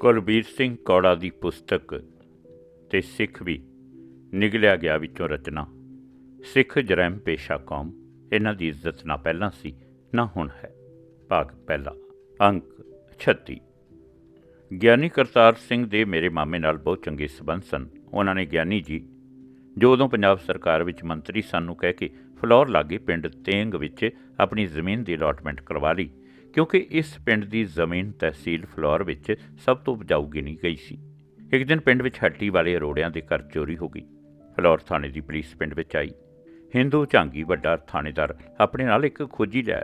ਕੁਲਬੀਰ ਸਿੰਘ ਕੌੜਾ ਦੀ ਪੁਸਤਕ ਤੇ ਸਿੱਖ ਵੀ ਨਿਗਲਿਆ ਗਿਆ ਵਿੱਚੋਂ ਰਚਨਾ। ਸਿੱਖ ਜਰਮ ਪੇਸ਼ਾ ਕੌਮ, ਇਹਨਾਂ ਦੀ ਇੱਜ਼ਤ ਨਾ ਪਹਿਲਾਂ ਸੀ, ਨਾ ਹੁਣ ਹੈ। ਭਾਗ ਪਹਿਲਾ, ਅੰਕ 36 ਗਿਆਨੀ ਕਰਤਾਰ ਸਿੰਘ ਦੇ ਮੇਰੇ ਮਾਮੇ ਨਾਲ ਬਹੁਤ ਚੰਗੇ ਸਬੰਧ ਸਨ। ਉਹਨਾਂ ਨੇ ਗਿਆਨੀ ਜੀ, ਜੋ ਉਦੋਂ ਪੰਜਾਬ ਸਰਕਾਰ ਵਿੱਚ ਮੰਤਰੀ ਸਨ, ਨੂੰ ਕਹਿ ਕੇ ਫਲੋਰ ਲਾਗੇ ਪਿੰਡ ਤੇਂਗ ਵਿੱਚ ਆਪਣੀ ਜ਼ਮੀਨ ਦੀ ਅਲਾਟਮੈਂਟ ਕਰਵਾ ਲਈ। ਕਿਉਂਕਿ ਇਸ ਪਿੰਡ ਦੀ ਜ਼ਮੀਨ ਤਹਿਸੀਲ ਫਲੋਰ ਵਿੱਚ ਸਭ ਤੋਂ ਉਪਜਾਊ ਗਿਣੀ ਗਈ ਸੀ। ਇੱਕ ਦਿਨ ਪਿੰਡ ਵਿੱਚ ਹੱਟੀ ਵਾਲੇ ਅਰੋੜਿਆਂ ਦੇ ਘਰ ਚੋਰੀ ਹੋ ਗਈ। ਫਲੋਰ ਥਾਣੇ ਦੀ ਪੁਲਿਸ ਪਿੰਡ ਵਿੱਚ ਆਈ। ਹਿੰਦੂ ਝਾਂਗੀ ਵੱਡਾ ਥਾਣੇਦਾਰ ਆਪਣੇ ਨਾਲ ਇੱਕ ਖੋਜੀ ਲਿਆ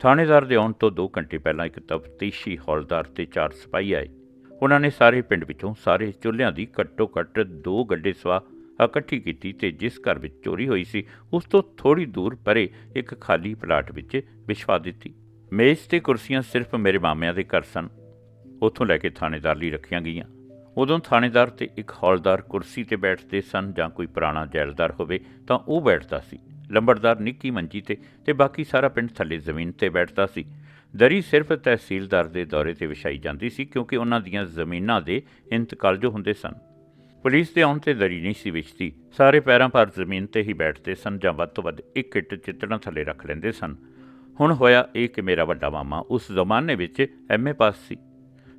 ਥਾਣੇਦਾਰ ਦੇ ਆਉਣ ਤੋਂ 2 ਘੰਟੇ ਪਹਿਲਾਂ ਇੱਕ ਤਫਤੀਸ਼ੀ ਹੌਲਦਾਰ ਤੇ ਚਾਰ ਸਿਪਾਹੀ ਆਏ। ਉਹਨਾਂ ਨੇ ਸਾਰੇ ਪਿੰਡ ਵਿੱਚੋਂ ਸਾਰੇ ਚੁੱਲ੍ਹਿਆਂ ਦੀ ਘੱਟੋ ਘੱਟ ਦੋ ਗੱਡੇ ਸਵਾ ਇਕੱਠੀ ਕੀਤੀ ਤੇ ਜਿਸ ਘਰ ਵਿੱਚ ਚੋਰੀ ਹੋਈ ਸੀ, ਉਸ ਤੋਂ ਥੋੜੀ ਦੂਰ ਪਰੇ ਇੱਕ ਖਾਲੀ ਪਲਾਟ ਵਿੱਚ ਵਿਛਵਾ ਦਿੱਤੀ। ਮੇਜ਼ ਤੇ ਕੁਰਸੀਆਂ ਸਿਰਫ ਮੇਰੇ ਮਾਮਿਆਂ ਦੇ ਘਰ ਸਨ। ਉੱਥੋਂ ਲੈ ਕੇ ਥਾਣੇਦਾਰ ਲਈ ਰੱਖੀਆਂ ਗਈਆਂ। ਉਦੋਂ ਥਾਣੇਦਾਰ ਤੇ ਇੱਕ ਹੌਲਦਾਰ ਕੁਰਸੀ ਤੇ ਬੈਠਦੇ ਸਨ ਜਾਂ ਕੋਈ ਪੁਰਾਣਾ ਜੈਲਦਾਰ ਹੋਵੇ ਤਾਂ ਉਹ ਬੈਠਦਾ ਸੀ। ਲੰਬੜਦਾਰ ਨਿੱਕੀ ਮੰਜੀ ਤੇ ਤੇ ਬਾਕੀ ਸਾਰਾ ਪਿੰਡ ਥੱਲੇ ਜ਼ਮੀਨ ਤੇ ਬੈਠਦਾ ਸੀ। ਦਰੀ ਸਿਰਫ ਤਹਿਸੀਲਦਾਰ ਦੇ ਦੌਰੇ ਤੇ ਵਿਛਾਈ ਜਾਂਦੀ ਸੀ ਕਿਉਂਕਿ ਉਹਨਾਂ ਦੀਆਂ ਜ਼ਮੀਨਾਂ ਦੇ ਇੰਤਕਾਲ ਜੋ ਹੁੰਦੇ ਸਨ। ਪੁਲਿਸ ਦੇ ਆਉਣ ਤੇ ਦਰੀ ਨਹੀਂ ਸੀ ਵਿਛਦੀ। ਸਾਰੇ ਪੈਰਾਂ ਪਰ ਜ਼ਮੀਨ ਤੇ ਹੀ ਬੈਠਦੇ ਸਨ ਜਾਂ ਵੱਧ ਤੋਂ ਵੱਧ ਇੱਕ ਇੱਟ ਚਿੱਤੜਾਂ ਥੱਲੇ ਰੱਖ ਲੈਂਦੇ ਸਨ। ਹੁਣ ਹੋਇਆ ਇਹ ਕਿ ਮੇਰਾ ਵੱਡਾ ਮਾਮਾ ਉਸ ਜ਼ਮਾਨੇ ਵਿੱਚ ਐਮਏ ਪਾਸ ਸੀ।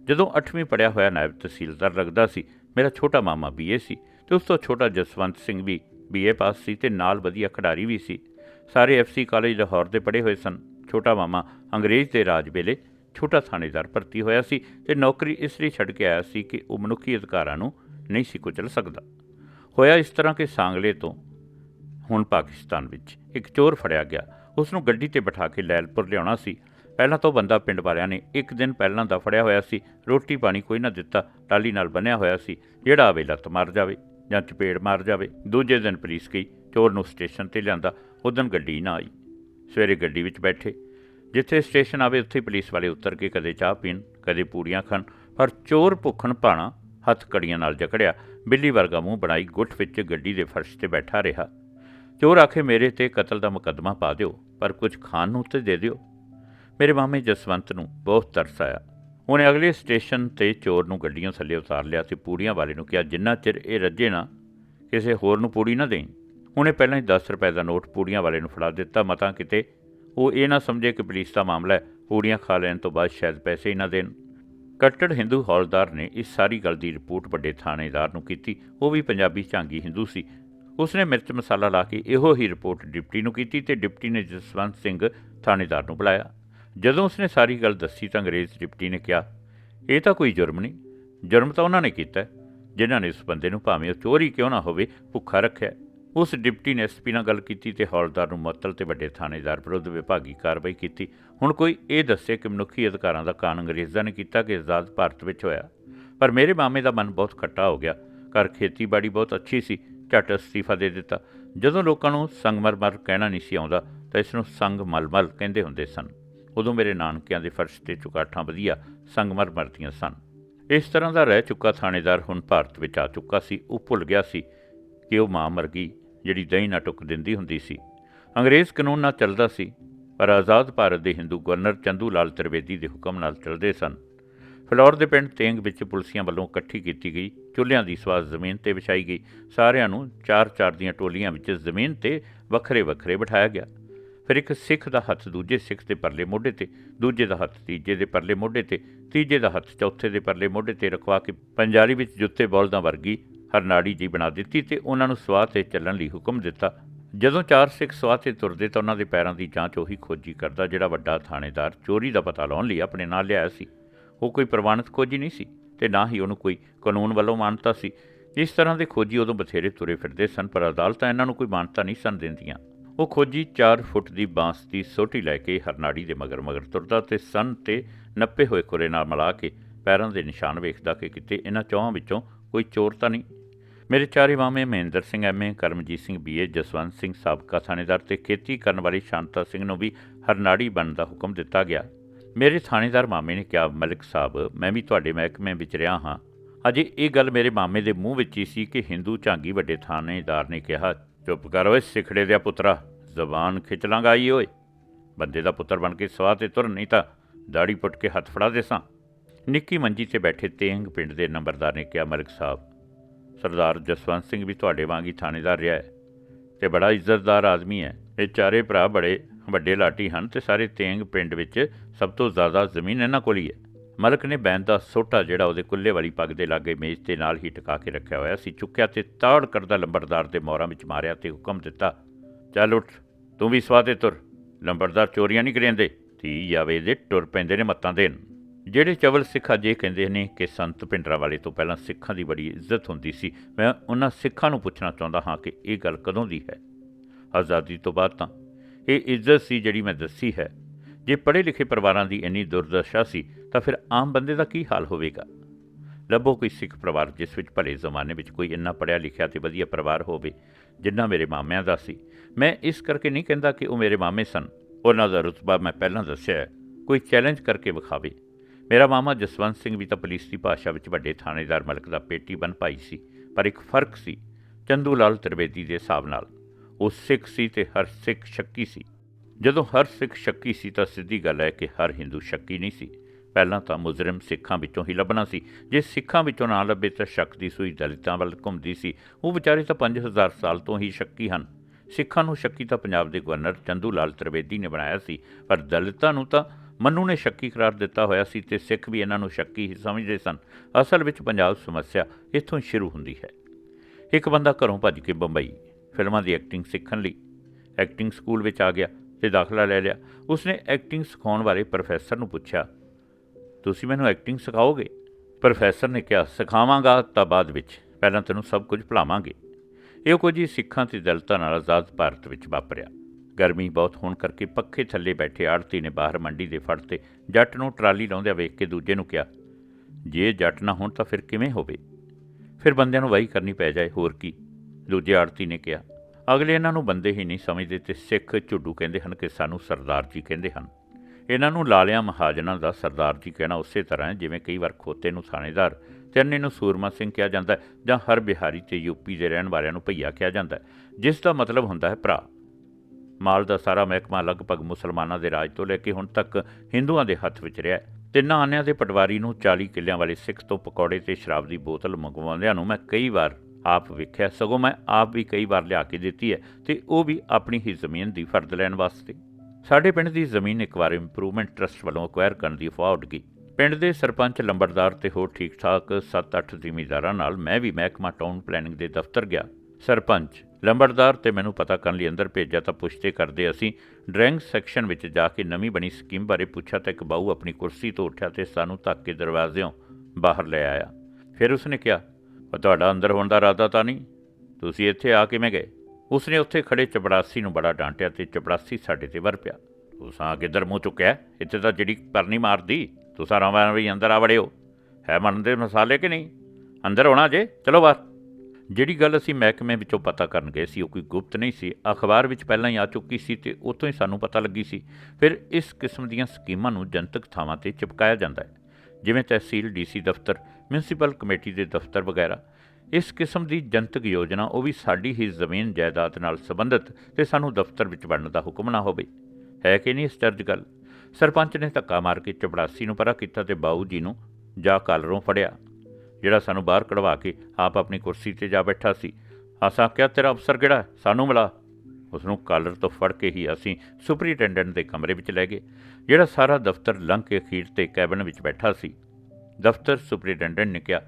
ਜਦੋਂ 8ਵੀਂ ਪੜਿਆ ਹੋਇਆ ਨਾਇਬ ਤਹਿਸੀਲਦਾਰ ਲੱਗਦਾ ਸੀ, ਮੇਰਾ ਛੋਟਾ ਮਾਮਾ ਬੀਏ ਸੀ ਤੇ ਉਸ ਤੋਂ ਛੋਟਾ ਜਸਵੰਤ ਸਿੰਘ ਵੀ ਬੀਏ ਪਾਸ ਸੀ ਤੇ ਨਾਲ ਵਧੀਆ ਖਿਡਾਰੀ ਵੀ ਸੀ। ਸਾਰੇ ਐਫਸੀ ਕਾਲਜ ਲਾਹੌਰ ਦੇ ਪੜ੍ਹੇ ਹੋਏ ਸਨ। ਛੋਟਾ ਮਾਮਾ ਅੰਗਰੇਜ਼ ਦੇ ਰਾਜ ਵੇਲੇ ਛੋਟਾ ਥਾਣੇਦਾਰ ਭਰਤੀ ਹੋਇਆ ਸੀ ਤੇ ਨੌਕਰੀ ਇਸ ਲਈ ਛੱਡ ਕੇ ਆਇਆ ਸੀ ਕਿ ਉਹ ਮਨੁੱਖੀ ਅਧਿਕਾਰਾਂ ਨੂੰ ਨਹੀਂ ਸੀ ਕੁਚਲ ਸਕਦਾ। ਹੋਇਆ ਇਸ ਤਰ੍ਹਾਂ ਕਿ ਸਾਂਗਲੇ ਤੋਂ ਹੁਣ ਪਾਕਿਸਤਾਨ ਵਿੱਚ ਇੱਕ ਚੋਰ ਫੜਿਆ ਗਿਆ। ਉਸ ਨੂੰ ਗੱਡੀ ਤੇ ਬਿਠਾ ਕੇ ਲੈਲਪੁਰ ਲਿਆਉਣਾ ਸੀ। ਪਹਿਲਾਂ ਤਾਂ ਉਹ ਬੰਦਾ ਪਿੰਡ ਵਾਲਿਆਂ ਨੇ ਇੱਕ ਦਿਨ ਪਹਿਲਾਂ ਦਾ ਫੜਿਆ ਹੋਇਆ ਸੀ। ਰੋਟੀ ਪਾਣੀ ਕੋਈ ਨਾ ਦਿੱਤਾ ਟਾਲੀ ਨਾਲ ਬੰਨਿਆ ਹੋਇਆ ਸੀ। ਜਿਹੜਾ ਆਵੇ ਲੱਤ ਮਾਰ ਜਾਵੇ ਜਾਂ ਚਪੇੜ ਮਾਰ ਜਾਵੇ, ਦੂਜੇ ਦਿਨ ਪੁਲਿਸ ਗਈ, ਚੋਰ ਨੂੰ ਸਟੇਸ਼ਨ ਤੇ ਲਿਆਂਦਾ, ਉਦੋਂ ਗੱਡੀ ਨਾ ਆਈ। ਸਵੇਰੇ ਗੱਡੀ ਵਿੱਚ ਬੈਠੇ। ਜਿੱਥੇ ਸਟੇਸ਼ਨ ਆਵੇ, ਉੱਥੇ ਪੁਲਿਸ ਵਾਲੇ ਉਤਰ ਕੇ ਕਦੇ ਚਾਹ ਪੀਣ, ਕਦੇ ਪੂੜੀਆਂ ਖਾਣ, ਪਰ ਚੋਰ ਭੁੱਖਣ ਭਾਣਾ ਹੱਥ ਕੜੀਆਂ ਨਾਲ ਜਕੜਿਆ, ਬਿੱਲੀ ਵਰਗਾ ਮੂੰਹ ਬਣਾਈ ਗੁੱਠ ਵਿੱਚ ਗੱਡੀ ਦੇ ਫਰਸ਼ ਤੇ ਬੈਠਾ ਰਿਹਾ। ਚੋਰ ਆਖੇ ਮੇਰੇ ਤੇ ਕਤਲ ਦਾ ਮੁਕੱਦਮਾ ਪਾ ਦਿਓ, ਪਰ ਕੁਝ ਖਾਣ ਨੂੰ ਤੇ ਦੇ ਦਿਓ। ਮੇਰੇ ਮਾਮੇ ਜਸਵੰਤ ਨੂੰ ਬਹੁਤ ਤਰਸ ਆਇਆ। ਉਹਨੇ ਅਗਲੇ ਸਟੇਸ਼ਨ ਤੇ ਚੋਰ ਨੂੰ ਗੱਡੀਆਂ ਥੱਲੇ ਉਤਾਰ ਲਿਆ ਤੇ ਪੂੜੀਆਂ ਵਾਲੇ ਨੂੰ ਕਿਹਾ, ਜਿੰਨਾ ਚਿਰ ਇਹ ਰੱਜੇ ਨਾ, ਕਿਸੇ ਹੋਰ ਨੂੰ ਪੂੜੀ ਨਾ ਦੇਂ ਉਹਨੇ ਪਹਿਲਾਂ ਹੀ 10 ਰੁਪਏ ਦਾ ਨੋਟ ਪੂੜੀਆਂ ਵਾਲੇ ਨੂੰ ਫੜਾ ਦਿੱਤਾ, ਮਤਾਂ ਕਿਤੇ ਉਹ ਇਹ ਨਾ ਸਮਝੇ ਕਿ ਪੁਲਿਸ ਦਾ ਮਾਮਲਾ ਹੈ, ਪੂੜੀਆਂ ਖਾ ਲੈਣ ਤੋਂ ਬਾਅਦ ਸ਼ਾਇਦ ਪੈਸੇ ਹੀ ਨਾ ਦੇਣ। ਕੱਟੜ ਹਿੰਦੂ ਹੌਲਦਾਰ ਨੇ ਇਸ ਸਾਰੀ ਗੱਲ ਦੀ ਰਿਪੋਰਟ ਵੱਡੇ ਥਾਣੇਦਾਰ ਨੂੰ ਕੀਤੀ। ਉਹ ਵੀ ਪੰਜਾਬੀ ਝਾਂਗੀ ਹਿੰਦੂ ਸੀ। ਉਸਨੇ ਮਿਰਚ ਮਸਾਲਾ ਲਾ ਕੇ ਇਹੋ ਹੀ ਰਿਪੋਰਟ ਡਿਪਟੀ ਨੂੰ ਕੀਤੀ ਤੇ ਡਿਪਟੀ ਨੇ ਜਸਵੰਤ ਸਿੰਘ ਥਾਣੇਦਾਰ ਨੂੰ ਬੁਲਾਇਆ। ਜਦੋਂ ਉਸਨੇ ਸਾਰੀ ਗੱਲ ਦੱਸੀ ਤਾਂ ਅੰਗਰੇਜ਼ ਡਿਪਟੀ ਨੇ ਕਿਹਾ, ਇਹ ਤਾਂ ਕੋਈ ਜੁਰਮ ਨਹੀਂ। ਜੁਰਮ ਤਾਂ ਉਹਨਾਂ ਨੇ ਕੀਤਾ ਜਿਨ੍ਹਾਂ ਨੇ ਉਸ ਬੰਦੇ ਨੂੰ ਭਾਵੇਂ ਉਹ ਚੋਰੀ ਕਿਉਂ ਨਾ ਹੋਵੇ, ਭੁੱਖਾ ਰੱਖਿਆ ਉਸ ਡਿਪਟੀ ਨੇ ਐਸਪੀ ਨਾਲ ਗੱਲ ਕੀਤੀ ਤੇ ਹੌਲਦਾਰ ਨੂੰ ਮੁਅੱਤਲ ਤੇ ਵੱਡੇ ਥਾਣੇਦਾਰ ਵਿਰੁੱਧ ਵਿਭਾਗੀ ਕਾਰਵਾਈ ਕੀਤੀ। ਹੁਣ ਕੋਈ ਇਹ ਦੱਸੇ ਕਿ ਮਨੁੱਖੀ ਅਧਿਕਾਰਾਂ ਦਾ ਕਾਨੂੰਨ ਅੰਗਰੇਜ਼ਾਂ ਨੇ ਕੀਤਾ ਕਿ ਆਜ਼ਾਦ ਭਾਰਤ ਵਿੱਚ ਹੋਇਆ। ਪਰ ਮੇਰੇ ਮਾਮੇ ਦਾ ਮਨ ਬਹੁਤ ਖੱਟਾ ਹੋ ਗਿਆ। ਘਰ ਖੇਤੀਬਾੜੀ ਬਹੁਤ ਅੱਛੀ ਸੀ। ਝੱਟ ਅਸਤੀਫਾ ਦੇ ਦਿੱਤਾ। ਜਦੋਂ ਲੋਕਾਂ ਨੂੰ ਸੰਗਮਰਮਰ ਕਹਿਣਾ ਨਹੀਂ ਸੀ ਆਉਂਦਾ, ਤਾਂ ਇਸ ਨੂੰ ਸੰਗ ਮਲਮਲ ਕਹਿੰਦੇ ਹੁੰਦੇ ਸਨ। ਉਦੋਂ ਮੇਰੇ ਨਾਨਕਿਆਂ ਦੇ ਫਰਸ਼ ਤੇ ਚੁਕਾਠਾਂ ਵਧੀਆ ਸੰਗਮਰਮਰ ਦੀਆਂ ਸਨ। ਇਸ ਤਰ੍ਹਾਂ ਦਾ ਰਹਿ ਚੁੱਕਾ ਥਾਣੇਦਾਰ ਹੁਣ ਭਾਰਤ ਵਿੱਚ ਆ ਚੁੱਕਾ ਸੀ। ਉਹ ਭੁੱਲ ਗਿਆ ਸੀ ਕਿ ਉਹ ਮਾਂ ਮਰ ਗਈ ਜਿਹੜੀ ਦਹੀਂ ਨਾ ਟੁੱਕ ਦਿੰਦੀ ਹੁੰਦੀ ਸੀ। ਅੰਗਰੇਜ਼ ਕਾਨੂੰਨ ਨਾਲ ਚੱਲਦਾ ਸੀ, ਪਰ ਆਜ਼ਾਦ ਭਾਰਤ ਦੇ ਹਿੰਦੂ ਗਵਰਨਰ ਚੰਦੂ ਲਾਲ ਤ੍ਰਿਵੇਦੀ ਦੇ ਹੁਕਮ ਨਾਲ ਚੱਲਦੇ ਸਨ। ਫਲੌਰ ਦੇ ਪਿੰਡ ਤੇਂਗ ਵਿੱਚ ਪੁਲਸੀਆਂ ਵੱਲੋਂ ਇਕੱਠੀ ਕੀਤੀ ਗਈ। ਚੁੱਲ੍ਹਿਆਂ ਦੀ ਸਵਾਦ ਜ਼ਮੀਨ ਤੇ ਵਿਛਾਈ ਗਈ। ਸਾਰਿਆਂ ਨੂੰ ਚਾਰ ਚਾਰ ਦੀਆਂ ਟੋਲੀਆਂ ਵਿੱਚ ਜ਼ਮੀਨ ਤੇ ਵੱਖਰੇ ਵੱਖਰੇ ਬਿਠਾਇਆ ਗਿਆ। ਫਿਰ ਇੱਕ ਸਿੱਖ ਦਾ ਹੱਥ ਦੂਜੇ ਸਿੱਖ ਦੇ ਪਰਲੇ ਮੋਢੇ ਤੇ, ਦੂਜੇ ਦਾ ਹੱਥ ਤੀਜੇ ਦੇ ਪਰਲੇ ਮੋਢੇ ਤੇ, ਤੀਜੇ ਦਾ ਹੱਥ ਚੌਥੇ ਦੇ ਪਰਲੇ ਮੋਢੇ ਤੇ ਰਖਵਾ ਕੇ ਪੰਜਾਰੀ ਵਿੱਚ ਜੁੱਤੇ ਬੋਲਦਾਂ ਵਰਗੀ ਹਰਨਾੜੀ ਜੀ ਬਣਾ ਦਿੱਤੀ ਤੇ ਉਹਨਾਂ ਨੂੰ ਸਵਾਹ ਤੇ ਚੱਲਣ ਲਈ ਹੁਕਮ ਦਿੱਤਾ। ਜਦੋਂ ਚਾਰ ਸਿੱਖ ਸਵਾਹ ਤੇ ਤੁਰਦੇ ਤਾਂ ਉਹਨਾਂ ਦੇ ਪੈਰਾਂ ਦੀ ਜਾਂਚ ਉਹੀ ਖੋਜੀ ਕਰਦਾ ਜਿਹੜਾ ਵੱਡਾ ਥਾਣੇਦਾਰ ਚੋਰੀ ਦਾ ਪਤਾ ਲਾਉਣ ਲਈ ਆਪਣੇ ਨਾਲ ਲਿਆਇਆ ਸੀ। ਉਹ ਕੋਈ ਪ੍ਰਵਾਨਿਤ ਖੋਜੀ ਨਹੀਂ ਸੀ ਤੇ ਨਾ ਹੀ ਉਹਨੂੰ ਕੋਈ ਕਾਨੂੰਨ ਵੱਲੋਂ ਮਾਨਤਾ ਸੀ। ਇਸ ਤਰ੍ਹਾਂ ਦੇ ਖੋਜੀ ਉਦੋਂ ਬਥੇਰੇ ਤੁਰੇ ਫਿਰਦੇ ਸਨ, ਪਰ ਅਦਾਲਤਾਂ ਇਹਨਾਂ ਨੂੰ ਕੋਈ ਮਾਨਤਾ ਨਹੀਂ ਸਨ ਦਿੰਦੀਆਂ। ਉਹ ਖੋਜੀ 4 ਫੁੱਟ ਦੀ ਬਾਂਸ ਦੀ ਸੋਟੀ ਲੈ ਕੇ ਹਰਨਾੜੀ ਦੇ ਮਗਰ ਮਗਰ ਤੁਰਦਾ ਤੇ ਸਨ ਤੇ ਨੱਪੇ ਹੋਏ ਖੁਰੇ ਨਾਲ ਮਿਲਾ ਕੇ ਪੈਰਾਂ ਦੇ ਨਿਸ਼ਾਨ ਵੇਖਦਾ ਕਿ ਕਿਤੇ ਇਹਨਾਂ ਚੌਹਾਂ ਵਿੱਚੋਂ ਕੋਈ ਚੋਰ ਤਾਂ ਨਹੀਂ। ਮੇਰੇ ਚਾਰੇ ਮਾਮੇ ਮਹਿੰਦਰ ਸਿੰਘ ਐਮਏ ਕਰਮਜੀਤ ਸਿੰਘ ਬੀਏ ਜਸਵੰਤ ਸਿੰਘ, ਸਾਬਕਾ ਥਾਣੇਦਾਰ ਤੇ ਖੇਤੀ ਕਰਨ ਵਾਲੀ ਸ਼ਾਂਤਾ ਸਿੰਘ ਨੂੰ ਵੀ ਹਰਨਾੜੀ ਬਣਨ ਦਾ ਹੁਕਮ ਦਿੱਤਾ ਗਿਆ। ਮੇਰੇ ਥਾਣੇਦਾਰ ਮਾਮੇ ਨੇ ਕਿਹਾ, ਮਲਿਕ ਸਾਹਿਬ, ਮੈਂ ਵੀ ਤੁਹਾਡੇ ਮਹਿਕਮੇ ਵਿੱਚ ਰਿਹਾ ਹਾਂ। ਅਜੇ ਇਹ ਗੱਲ ਮੇਰੇ ਮਾਮੇ ਦੇ ਮੂੰਹ ਵਿੱਚ ਹੀ ਸੀ ਕਿ ਹਿੰਦੂ ਝਾਂਗੀ ਵੱਡੇ ਥਾਣੇਦਾਰ ਨੇ ਕਿਹਾ, ਚੁੱਪ ਕਰ ਓਏ ਸਿਖੜੇ ਦਿਆ ਪੁੱਤਰਾ, ਜ਼ਬਾਨ ਖਿੱਚ ਲਾਂਗਾ ਆਈ ਓਏ। ਬੰਦੇ ਦਾ ਪੁੱਤਰ ਬਣ ਕੇ ਸਵਾਹ ਤੇ ਤੁਰ ਨਹੀਂ ਤਾਂ ਦਾੜੀ ਪੁੱਟ ਕੇ ਹੱਥ ਫੜਾ ਦੇਸਾਂ ਨਿੱਕੀ ਮੰਜੀ ਤੇ ਬੈਠੇ ਤੇਂਗ ਪਿੰਡ ਦੇ ਨੰਬਰਦਾਰ ਨੇ ਕਿਹਾ, ਮਲਿਕ ਸਾਹਿਬ, ਸਰਦਾਰ ਜਸਵੰਤ ਸਿੰਘ ਵੀ ਤੁਹਾਡੇ ਵਾਂਗ ਹੀ ਥਾਣੇਦਾਰ ਰਿਹਾ ਹੈ ਤੇ ਬੜਾ ਇੱਜ਼ਤਦਾਰ ਆਦਮੀ ਹੈ। ਇਹ ਚਾਰੇ ਭਰਾ ਬੜੇ ਵੱਡੇ ਲਾਟੀ ਹਨ ਤੇ ਸਾਰੇ ਤੇਂਗ ਪਿੰਡ ਵਿੱਚ ਸਭ ਤੋਂ ਜ਼ਿਆਦਾ ਜ਼ਮੀਨ ਇਹਨਾਂ ਕੋਲ ਹੀ ਹੈ। ਮਲਕ ਨੇ ਬੈਨ ਦਾ ਸੋਟਾ ਜਿਹੜਾ ਉਹਦੇ ਕੁੱਲੇ ਵਾਲੀ ਪੱਗ ਦੇ ਲਾਗੇ ਮੇਜ਼ ਤੇ ਨਾਲ ਹੀ ਟਿਕਾ ਕੇ ਰੱਖਿਆ ਹੋਇਆ ਸੀ, ਚੁੱਕਿਆ ਤੇ ਤਾੜ ਕਰਦਾ ਲੰਬੜਦਾਰ ਦੇ ਮੋਹਰਾਂ ਵਿੱਚ ਮਾਰਿਆ ਤੇ ਹੁਕਮ ਦਿੱਤਾ, ਚੱਲ ਉੱਠ, ਤੂੰ ਵੀ ਸਵਾਦੇ ਤੁਰ, ਲੰਬੜਦਾਰ ਚੋਰੀਆਂ ਨਹੀਂ ਕਰਿੰਦੇ, ਧੀ ਜਾਵੇ ਦੇ ਟੁਰ ਪੈਂਦੇ ਨੇ ਮੱਤਾਂ ਦੇਣ। ਜਿਹੜੇ ਚਵਲ ਸਿੱਖ ਅਜੇ ਕਹਿੰਦੇ ਨੇ ਕਿ ਸੰਤ ਪਿੰਡਰਾ ਵਾਲੇ ਤੋਂ ਪਹਿਲਾਂ ਸਿੱਖਾਂ ਦੀ ਬੜੀ ਇੱਜ਼ਤ ਹੁੰਦੀ ਸੀ, ਮੈਂ ਉਹਨਾਂ ਸਿੱਖਾਂ ਨੂੰ ਪੁੱਛਣਾ ਚਾਹੁੰਦਾ ਹਾਂ ਕਿ ਇਹ ਗੱਲ ਕਦੋਂ ਦੀ ਹੈ? ਆਜ਼ਾਦੀ ਤੋਂ ਬਾਅਦ ਤਾਂ ਇਹ ਇੱਜ਼ਤ ਸੀ ਜਿਹੜੀ ਮੈਂ ਦੱਸੀ ਹੈ। ਜੇ ਪੜ੍ਹੇ ਲਿਖੇ ਪਰਿਵਾਰਾਂ ਦੀ ਇੰਨੀ ਦੁਰਦਸ਼ਾ ਸੀ, ਤਾਂ ਫਿਰ ਆਮ ਬੰਦੇ ਦਾ ਕੀ ਹਾਲ ਹੋਵੇਗਾ? ਲੱਭੋ ਕੋਈ ਸਿੱਖ ਪਰਿਵਾਰ ਜਿਸ ਵਿੱਚ ਭਲੇ ਜ਼ਮਾਨੇ ਵਿੱਚ ਕੋਈ ਇੰਨਾ ਪੜ੍ਹਿਆ ਲਿਖਿਆ ਤੇ ਵਧੀਆ ਪਰਿਵਾਰ ਹੋਵੇ, ਜਿੰਨਾ ਮੇਰੇ ਮਾਮਿਆਂ ਦਾ ਸੀ। ਮੈਂ ਇਸ ਕਰਕੇ ਨਹੀਂ ਕਹਿੰਦਾ ਕਿ ਉਹ ਮੇਰੇ ਮਾਮੇ ਸਨ। ਉਹਨਾਂ ਦਾ ਰੁਤਬਾ ਮੈਂ ਪਹਿਲਾਂ ਦੱਸਿਆ ਕੋਈ ਚੈਲੰਜ ਕਰਕੇ ਵਿਖਾਵੇ। ਮੇਰਾ ਮਾਮਾ ਜਸਵੰਤ ਸਿੰਘ ਵੀ ਤਾਂ ਪੁਲਿਸ ਦੀ ਭਾਸ਼ਾ ਵਿੱਚ ਵੱਡੇ ਥਾਣੇਦਾਰ ਮਲਕ ਦਾ ਪੇਟੀ ਬਨ ਪਾਈ ਸੀ, ਪਰ ਇੱਕ ਫ਼ਰਕ ਸੀ, ਚੰਦੂ ਲਾਲ ਤ੍ਰਿਵੇਦੀ ਦੇ ਹਿਸਾਬ ਨਾਲ। ਉਹ ਸਿੱਖ ਸੀ ਤੇ ਹਰ ਸਿੱਖ ਸ਼ੱਕੀ ਸੀ। ਜਦੋਂ ਹਰ ਸਿੱਖ ਸ਼ੱਕੀ ਸੀ ਤਾਂ ਸਿੱਧੀ ਗੱਲ ਹੈ ਕਿ ਹਰ ਹਿੰਦੂ ਸ਼ੱਕੀ ਨਹੀਂ ਸੀ। ਪਹਿਲਾਂ ਤਾਂ ਮੁਜਰਮ ਸਿੱਖਾਂ ਵਿੱਚੋਂ ਹੀ ਲੱਭਣਾ ਸੀ। ਜੇ ਸਿੱਖਾਂ ਵਿੱਚੋਂ ਨਾ ਲੱਭੇ ਤਾਂ ਸ਼ੱਕ ਦੀ ਸੂਈ ਦਲਿਤਾਂ ਵੱਲ ਘੁੰਮਦੀ ਸੀ। ਉਹ ਵਿਚਾਰੇ ਤਾਂ 5000 ਸਾਲ ਤੋਂ ਹੀ ਸ਼ੱਕੀ ਹਨ। ਸਿੱਖਾਂ ਨੂੰ ਸ਼ੱਕੀ ਤਾਂ ਪੰਜਾਬ ਦੇ ਗਵਰਨਰ ਚੰਦੂ ਲਾਲ ਤ੍ਰਿਵੇਦੀ ਨੇ ਬਣਾਇਆ ਸੀ। ਪਰ ਦਲਿਤਾਂ ਨੂੰ ਤਾਂ ਮੰਨੂ ਨੇ ਸ਼ੱਕੀ ਕਰਾਰ ਦਿੱਤਾ ਹੋਇਆ ਸੀ ਤੇ ਸਿੱਖ ਵੀ ਇਹਨਾਂ ਨੂੰ ਸ਼ੱਕੀ ਹੀ ਸਮਝਦੇ ਸਨ। ਅਸਲ ਵਿੱਚ ਪੰਜਾਬ ਸਮੱਸਿਆ ਇੱਥੋਂ ਸ਼ੁਰੂ ਹੁੰਦੀ ਹੈ। ਇੱਕ ਬੰਦਾ ਘਰੋਂ ਭੱਜ ਕੇ ਬੰਬਈ ਫਿਲਮਾਂ ਦੀ ਐਕਟਿੰਗ ਸਿੱਖਣ ਲਈ। ਐਕਟਿੰਗ ਸਕੂਲ ਵਿੱਚ ਆ ਗਿਆ ਤੇ ਦਾਖਲਾ ਲੈ ਲਿਆ। ਉਸਨੇ ਐਕਟਿੰਗ ਸਿਖਾਉਣ ਬਾਰੇ ਪ੍ਰੋਫੈਸਰ ਨੂੰ ਪੁੱਛਿਆ, ਤੁਸੀਂ ਮੈਨੂੰ ਐਕਟਿੰਗ ਸਿਖਾਓਗੇ? ਪ੍ਰੋਫੈਸਰ ਨੇ ਕਿਹਾ, ਸਿਖਾਵਾਂਗਾ ਤਾਂ ਬਾਅਦ ਵਿੱਚ। ਪਹਿਲਾਂ ਤੈਨੂੰ ਸਭ ਕੁਝ ਭੁਲਾਵਾਂਗੇ। ਇਹ ਕੁਝ ਹੀ ਸਿੱਖਾਂ ਤੇ ਦਲਤਾਂ ਨਾਲ ਆਜ਼ਾਦ ਭਾਰਤ ਵਿੱਚ ਵਾਪਰਿਆ। ਗਰਮੀ ਬਹੁਤ ਹੋਣ ਕਰਕੇ ਪੱਖੇ ਥੱਲੇ ਬੈਠੇ ਆੜਤੀ ਨੇ ਬਾਹਰ ਮੰਡੀ ਦੇ ਫੜ ਤੇ ਜੱਟ ਨੂੰ ਟਰਾਲੀ ਲਾਉਂਦਿਆਂ ਵੇਖ ਕੇ ਦੂਜੇ ਨੂੰ ਕਿਹਾ, ਜੇ ਜੱਟ ਨਾ ਹੋਣ ਤਾਂ ਫਿਰ ਕਿਵੇਂ ਹੋਵੇ? ਫਿਰ ਬੰਦਿਆਂ ਨੂੰ ਵਾਹੀ ਕਰਨੀ ਪੈ ਜਾਏ, ਹੋਰ ਕੀ। ਦੂਜੇ ਆੜਤੀ ਨੇ ਕਿਹਾ, ਅਗਲੇ ਇਹਨਾਂ ਨੂੰ ਬੰਦੇ ਹੀ ਨਹੀਂ ਸਮਝਦੇ ਤੇ ਸਿੱਖ ਝੁੱਡੂ ਕਹਿੰਦੇ ਹਨ ਕਿ ਸਾਨੂੰ ਸਰਦਾਰ ਜੀ ਕਹਿੰਦੇ ਹਨ। ਇਹਨਾਂ ਨੂੰ ਲਾਲਿਆਂ ਮਹਾਜਨਾਂ ਦਾ ਸਰਦਾਰ ਜੀ ਕਹਿਣਾ ਉਸੇ ਤਰ੍ਹਾਂ ਹੈ, ਜਿਵੇਂ ਕਈ ਵਾਰ ਖੋਤੇ ਨੂੰ ਥਾਣੇਦਾਰ ਚੰਨੇ ਨੂੰ ਸੂਰਮਾ ਸਿੰਘ ਕਿਹਾ ਜਾਂਦਾ ਜਾਂ ਹਰ ਬਿਹਾਰੀ ਤੇ ਯੂਪੀ ਦੇ ਰਹਿਣ ਵਾਲਿਆਂ ਨੂੰ ਭਈਆ ਕਿਹਾ ਜਾਂਦਾ ਜਿਸ ਦਾ ਮਤਲਬ ਹੁੰਦਾ ਹੈ ਭਰਾ। ਮਾਲ ਦਾ ਸਾਰਾ ਮਹਿਕਮਾ ਲਗਭਗ ਮੁਸਲਮਾਨਾਂ ਦੇ ਰਾਜ ਤੋਂ ਲੈ ਕੇ ਹੁਣ ਤੱਕ ਹਿੰਦੂਆਂ ਦੇ ਹੱਥ ਵਿੱਚ ਰਿਹਾ ਤਿੰਨਾਂ ਆਨਿਆਂ ਦੇ ਪਟਵਾਰੀ ਨੂੰ 40 ਕਿੱਲਿਆਂ ਵਾਲੇ ਸਿੱਖ ਤੋਂ ਪਕੌੜੇ ਤੇ ਸ਼ਰਾਬ ਦੀ ਬੋਤਲ ਮੰਗਵਾਉਂਦਿਆਂ ਨੂੰ ਮੈਂ ਕਈ ਵਾਰ ਆਪ ਵੇਖਿਆ, ਸਗੋਂ ਮੈਂ ਆਪ ਵੀ ਕਈ ਵਾਰ ਲਿਆ ਕੇ ਦਿੱਤੀ ਹੈ ਤੇ ਉਹ ਵੀ ਆਪਣੀ ਹੀ ਜ਼ਮੀਨ ਦੀ ਫਰਦ ਲੈਣ ਵਾਸਤੇ। ਸਾਡੇ ਪਿੰਡ ਦੀ ਜ਼ਮੀਨ ਇੱਕ ਵਾਰ ਇੰਪਰੂਵਮੈਂਟ ਟਰਸਟ ਵੱਲੋਂ ਅਕਵਾਇਰ ਕਰਨ ਦੀ ਅਫਵਾਹ ਉੱਡ ਗਈ। ਪਿੰਡ ਦੇ ਸਰਪੰਚ ਲੰਬੜਦਾਰ ਤੇ ਹੋਰ ਠੀਕ ਠਾਕ 7-8 ਜ਼ਿਮੀਂਦਾਰਾਂ ਨਾਲ ਮੈਂ ਵੀ ਮਹਿਕਮਾ ਟਾਊਨ ਪਲੈਨਿੰਗ ਦੇ ਦਫ਼ਤਰ ਗਿਆ। ਸਰਪੰਚ, ਲੰਬੜਦਾਰ ਤੇ ਮੈਨੂੰ ਪਤਾ ਕਰਨ ਲਈ ਅੰਦਰ ਭੇਜਿਆ ਤਾਂ ਪੁੱਛਤੇ ਕਰਦੇ ਅਸੀਂ, ਡਰੈਂਗ ਸੈਕਸ਼ਨ ਵਿੱਚ ਜਾ ਕੇ ਨਵੀਂ ਬਣੀ ਸਕੀਮ ਬਾਰੇ ਪੁੱਛਿਆ ਤਾਂ ਇੱਕ ਬਾਊ ਆਪਣੀ ਕੁਰਸੀ ਤੋਂ ਉੱਠਿਆ ਤੇ ਸਾਨੂੰ ਧੱਕ ਕੇ ਦਰਵਾਜ਼ਿਓਂ ਬਾਹਰ ਲੈ ਆਇਆ। ਫਿਰ ਉਸਨੇ ਕਿਹਾ ਪਰ ਤੁਹਾਡਾ ਅੰਦਰ ਹੋਣ ਦਾ ਇਰਾਦਾ ਤਾਂ ਨਹੀਂ। ਤੁਸੀਂ ਇੱਥੇ ਆ ਕਿਵੇਂ ਗਏ? ਉਸਨੇ ਉੱਥੇ ਖੜੇ ਚਪੜਾਸੀ ਨੂੰ ਬੜਾ ਡਾਂਟਿਆ ਤੇ ਚਪੜਾਸੀ ਸਾਡੇ ਤੇ ਵਰ ਪਿਆ ਤੁਸਾਂ ਕਿੱਧਰ ਮੂੰਹ ਚੁੱਕਿਆ? ਇੱਥੇ ਤਾਂ ਜਿਹੜੀ ਪਰਨੀ ਮਾਰਦੀ ਤੁਸਾਂ ਰਵਾਂ ਵੀ ਅੰਦਰ ਆ ਵੜਿਓ। ਹੈ ਮਨ ਦੇ ਮਸਾਲੇ ਕਿ ਨਹੀਂ? ਅੰਦਰ ਹੋਣਾ ਜੇ, ਚਲੋ ਬਾਹਰ। ਜਿਹੜੀ ਗੱਲ ਅਸੀਂ ਮਹਿਕਮੇ ਵਿੱਚੋਂ ਪਤਾ ਕਰਨ ਗਏ ਸੀ, ਉਹ ਕੋਈ ਗੁਪਤ ਨਹੀਂ ਸੀ। ਅਖਬਾਰ ਵਿੱਚ ਪਹਿਲਾਂ ਹੀ ਆ ਚੁੱਕੀ ਸੀ ਤੇ ਉੱਥੋਂ ਹੀ ਸਾਨੂੰ ਪਤਾ ਲੱਗੀ ਸੀ। ਫਿਰ ਇਸ ਕਿਸਮ ਦੀਆਂ ਸਕੀਮਾਂ ਨੂੰ ਜਨਤਕ ਥਾਵਾਂ ਤੇ ਚਿਪਕਾਇਆ ਜਾਂਦਾ ਹੈ। ਜਿਵੇਂ ਤਹਿਸੀਲ, ਡੀਸੀ ਦਫ਼ਤਰ ਮਿਊਨਿਸਪਲ ਕਮੇਟੀ ਦੇ ਦਫ਼ਤਰ ਵਗੈਰਾ, ਇਸ ਕਿਸਮ ਦੀ ਜਨਤਕ ਯੋਜਨਾ ਉਹ ਵੀ ਸਾਡੀ ਹੀ ਜ਼ਮੀਨ ਜਾਇਦਾਦ ਨਾਲ ਸੰਬੰਧਿਤ ਤੇ ਸਾਨੂੰ ਦਫ਼ਤਰ ਵਿੱਚ ਵੜਨ ਦਾ ਹੁਕਮ ਨਾ ਹੋਵੇ। ਹੈ ਕਿ ਨਹੀਂ ਇਸ ਚਰਜ ਗੱਲ? ਸਰਪੰਚ ਨੇ ਧੱਕਾ ਮਾਰ ਕੇ ਚਪੜਾਸੀ ਨੂੰ ਪਰਾ ਕੀਤਾ ਤੇ ਬਾਊ ਜੀ ਨੂੰ ਜਾ ਕਾਲਰੋਂ ਫੜਿਆ, ਜਿਹੜਾ ਸਾਨੂੰ ਬਾਹਰ ਕਢਵਾ ਕੇ ਆਪ ਆਪਣੀ ਕੁਰਸੀ ਤੇ ਜਾ ਬੈਠਾ ਸੀ। ਅਸਾਂ ਕਿਹਾ ਤੇਰਾ ਅਫਸਰ ਕਿਹੜਾ? ਸਾਨੂੰ ਮਿਲਾ। ਉਸ ਨੂੰ ਕਾਲਰ ਤੋਂ ਫੜ ਕੇ ਹੀ ਅਸੀਂ ਸੁਪਰੀਟੈਂਡੈਂਟ ਦੇ ਕਮਰੇ ਵਿੱਚ ਲੈ ਗਏ, ਜਿਹੜਾ ਸਾਰਾ ਦਫ਼ਤਰ ਲੰਘ ਕੇ ਅਖੀਰ ਤੇ ਕੈਬਨ ਵਿੱਚ ਬੈਠਾ ਸੀ। ਦਫ਼ਤਰ ਸੁਪਰੀਟੈਂਡੈਂਟ ਨੇ ਕਿਹਾ,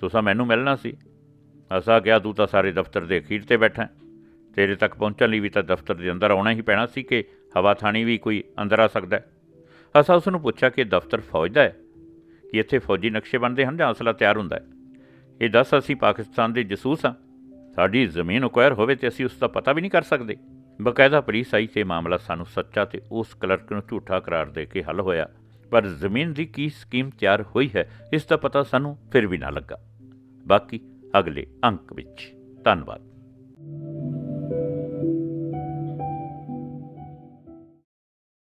ਤੁਸੀਂ ਮੈਨੂੰ ਮਿਲਣਾ ਸੀ। ਅਸਾਂ ਕਿਹਾ, ਤੂੰ ਤਾਂ ਸਾਰੇ ਦਫ਼ਤਰ ਦੇ ਅਖੀਰ ਤੇ ਬੈਠਾ ਤੇਰੇ ਤੱਕ ਪਹੁੰਚਣ ਲਈ ਵੀ ਤਾਂ ਦਫ਼ਤਰ ਦੇ ਅੰਦਰ ਆਉਣਾ ਹੀ ਪੈਣਾ ਸੀ ਕਿ ਹਵਾ ਥਾਣੀ ਵੀ ਕੋਈ ਅੰਦਰ ਆ ਸਕਦਾ ਹੈ। ਅਸਾਂ ਉਸ ਨੂੰ ਪੁੱਛਿਆ ਕਿ ਦਫ਼ਤਰ ਫੌਜ ਦਾ ਹੈ? ਕਿ ਇੱਥੇ ਫੌਜੀ ਨਕਸ਼ੇ ਬਣਦੇ ਹਨ ਜਾਂ ਅਸਲਾ ਤਿਆਰ ਹੁੰਦਾ ਹੈ? ਇਹ ਦੱਸ, ਅਸੀਂ ਪਾਕਿਸਤਾਨ ਦੇ ਜਸੂਸ ਹਾਂ। ਸਾਡੀ ਜ਼ਮੀਨ ਅਕਵਾਇਰ ਹੋਵੇ ਤੇ ਅਸੀਂ ਉਸ ਦਾ ਪਤਾ ਵੀ ਨਹੀਂ ਕਰ ਸਕਦੇ। ਬਕਾਇਦਾ ਪੁਲਿਸ ਆਈ ਤੇ ਮਾਮਲਾ ਸਾਨੂੰ ਸੱਚਾ ਤੇ ਉਸ ਕਲਰਕ ਨੂੰ ਝੂਠਾ ਕਰਾਰ ਦੇ ਕੇ ਹੱਲ ਹੋਇਆ। ਪਰ ਜ਼ਮੀਨ ਦੀ ਕੀ ਸਕੀਮ ਤਿਆਰ ਹੋਈ ਹੈ, ਇਸ ਦਾ ਪਤਾ ਸਾਨੂੰ ਫਿਰ ਵੀ ਨਾ ਲੱਗਾ। ਬਾਕੀ ਅਗਲੇ ਅੰਕ ਵਿੱਚ। ਧੰਨਵਾਦ।